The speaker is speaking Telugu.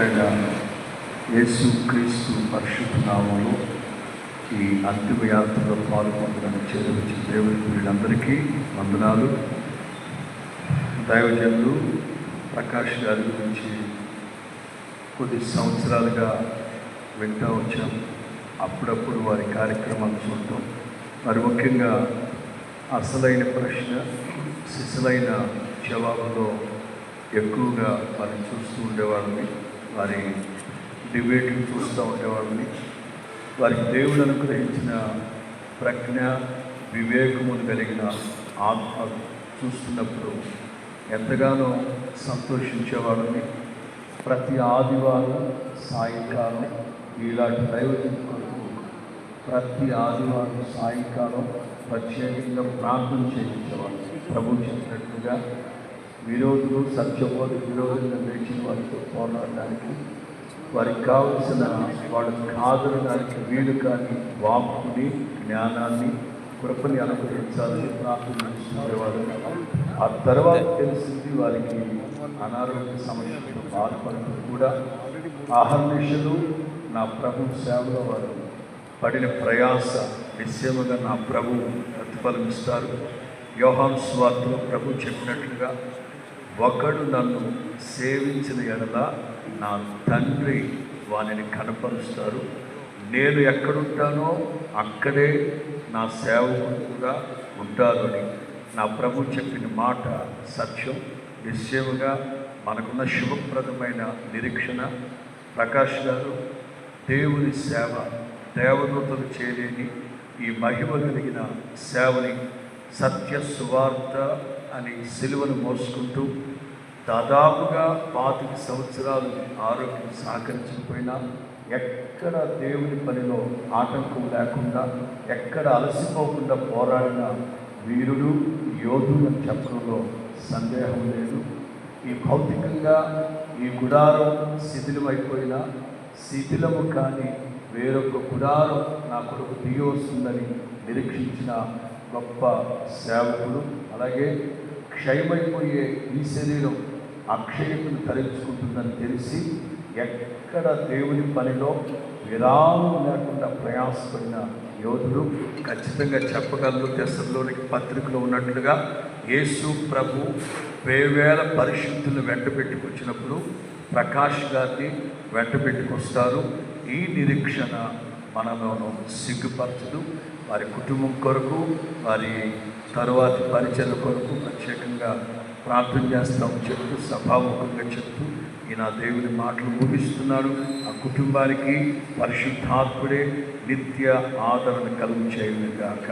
రక్షకుడైన యేసు క్రీస్తు పరిశుద్ధ నామంలో ఈ అంతిమ యాత్రలో పాల్గొనడానికి చేరవచ్చిన దేవుని వీళ్ళందరికీ వందనాలు. దైవజనులు ప్రకాష్ గారి గురించి కొద్ది సంవత్సరాలుగా వింటూ వచ్చాం. అప్పుడప్పుడు వారి కార్యక్రమాలు చూడటం. మరి ముఖ్యంగా అసలైన ప్రశ్న సిసలైన జవాబులో ఎక్కువగా వారిని చూస్తూ ఉండేవాళ్ళని వారి డిబేట్లు చూస్తూ ఉండేవాళ్ళని వారికి దేవుడు అనుగ్రహించిన ప్రజ్ఞ వివేకమును కలిగిన ఆత్మ చూస్తున్నప్పుడు ఎంతగానో సంతోషించేవాళ్ళని ప్రతి ఆదివారం సాయంకాలం ఇలాంటి దైవజన కొరకు ప్రతి ఆదివారం సాయంకాలం ప్రత్యేకంగా ప్రార్థన చేయించేవాళ్ళు ప్రభు చెప్పినట్లుగా విరోధులు సత్యబోధ విరోధులను లేచిన వారితో పోరాడడానికి వారికి కావలసిన వాళ్ళకి కాదనడానికి వీలు కానీ వాక్కుని జ్ఞానాన్ని కృపని అనుగ్రహించాలని ప్రార్థన ఆ తర్వాత తెలిసింది వారికి అనారోగ్య సమస్యలతో బాధపడుతూ కూడా ఆహర్నిషలు నా ప్రభు సేవలో వారు పడిన ప్రయాస నిశ్చయముగా నా ప్రభు ప్రతిఫలమిస్తారు. యోహాన్ స్వార్థలో ప్రభు చెప్పినట్లుగా ఒకడు నన్ను సేవించిన ఎడల నా తండ్రి వానిని కనపరుస్తారు. నేను ఎక్కడుంటానో అక్కడే నా సేవకుడు కూడా ఉంటారు నా ప్రభు చెప్పిన మాట సత్యం. నిశ్చయముగా మనకున్న శుభప్రదమైన నిరీక్షణ. ప్రకాష్ గారు దేవుని సేవ దేవదూతలు చేయలేని ఈ మహిమ కలిగిన సేవని సత్య సువార్త అని సిలువను మోసుకుంటూ దాదాపుగా పాతిక సంవత్సరాలు ఆరోగ్యం సహకరించకపోయినా ఎక్కడ దేవుని పనిలో ఆటంకం లేకుండా ఎక్కడ అలసిపోకుండా పోరాడిన వీరుడు యోధుడు అని చెప్పడంలో సందేహం లేదు. ఈ భౌతికంగా ఈ గుడారం శిథిలమైపోయినా శిథిలము కానీ వేరొక గుడారం నా కొడుకు దిగి వస్తుందని నిరీక్షించిన గొప్ప సేవకుడు. అలాగే క్షయమైపోయే ఈ శరీరం అక్షయతను తరించుకుంటుందని తెలిసి ఎక్కడ దేవుని పనిలో విరామం లేకుండా ప్రయాసపడిన యోధుడు ఖచ్చితంగా చెప్పగలరు. తెసల్లోనికి పత్రికలో ఉన్నట్లుగా యేసు ప్రభు వేవేల పరిశుద్ధులను వెంట పెట్టుకొచ్చినప్పుడు ప్రకాష్ గారిని వెంట పెట్టుకొస్తారు ఈ నిరీక్షణ మనలోను సిగ్గుపరచదు. వారి కుటుంబం కొరకు వారి తరువాతి పరిచయం కొరకు ప్రత్యేకంగా ప్రార్థన చేస్తాం చెప్తూ సభాముఖంగా చెప్తూ ఈ నా దేవుని మాటలు ముగిస్తున్నాడు ఆ కుటుంబానికి పరిశుద్ధాత్ముడే నిత్య ఆదరణ కలుగు చేయను గాక